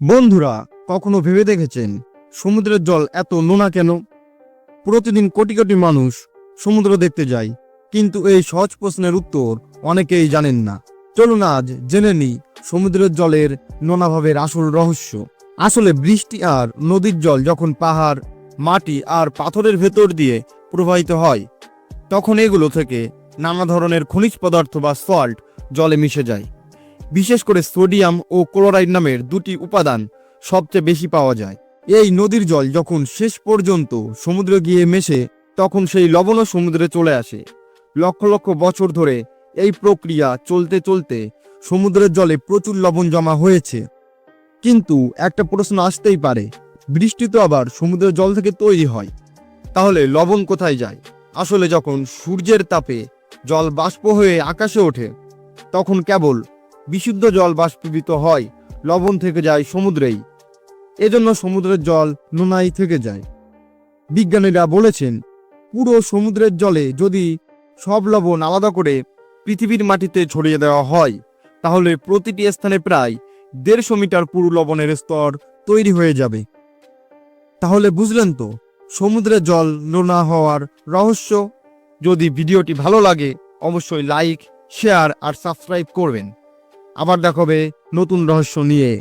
বন্ধুরা, কখনো ভেবে দেখেছেন সমুদ্রের জল এত নোনা কেন? প্রতিদিন কোটি কোটি মানুষ সমুদ্র দেখতে যায়, কিন্তু এই সহজ প্রশ্নের উত্তর অনেকেই জানেন না। চলুন আজ জেনে নিই সমুদ্রের জলের নোনাভাবের আসল রহস্য। আসলে বৃষ্টি আর নদীর জল যখন পাহাড়, মাটি আর পাথরের ভেতর দিয়ে প্রবাহিত হয়, তখন এগুলো থেকে নানা ধরনের খনিজ পদার্থ বা সল্ট জলে মিশে যায়। বিশেষ করে সোডিয়াম ও ক্লোরাইড নামের দুটি উপাদান সবচেয়ে বেশি পাওয়া যায়। এই নদীর জল যখন শেষ পর্যন্ত সমুদ্রে গিয়ে মেশে, তখন সেই লবণও সমুদ্রে চলে আসে। লক্ষ লক্ষ বছর ধরে এই প্রক্রিয়া চলতে চলতে সমুদ্রের জলে প্রচুর লবণ জমা হয়েছে। কিন্তু একটা প্রশ্ন আসতেই পারে, বৃষ্টি তো আবার সমুদ্রের জল থেকে তৈরি হয়, তাহলে লবণ কোথায় যায়? আসলে যখন সূর্যের তাপে জল বাষ্প হয়ে আকাশে ওঠে, তখন কেবল বিশুদ্ধ জল বাষ্পীভূত হয়, লবণ থেকে যায় সমুদ্রেই। এজন্য সমুদ্রের জল নোনাই থেকে যায়। বিজ্ঞানীরা বলেছেন, পুরো সমুদ্রের জলে যদি সব লবণ আলাদা করে পৃথিবীর মাটিতে ছড়িয়ে দেওয়া হয়, তাহলে প্রতিটি স্থানে প্রায় দেড়শো মিটার পুরু লবণের স্তর তৈরি হয়ে যাবে। তাহলে বুঝলেন তো, সমুদ্রের জল নোনা হওয়ার রহস্য? যদি ভিডিওটি ভালো লাগে, অবশ্যই লাইক, শেয়ার আর সাবস্ক্রাইব করবেন। আবার দেখাবে নতুন রহস্য নিয়ে।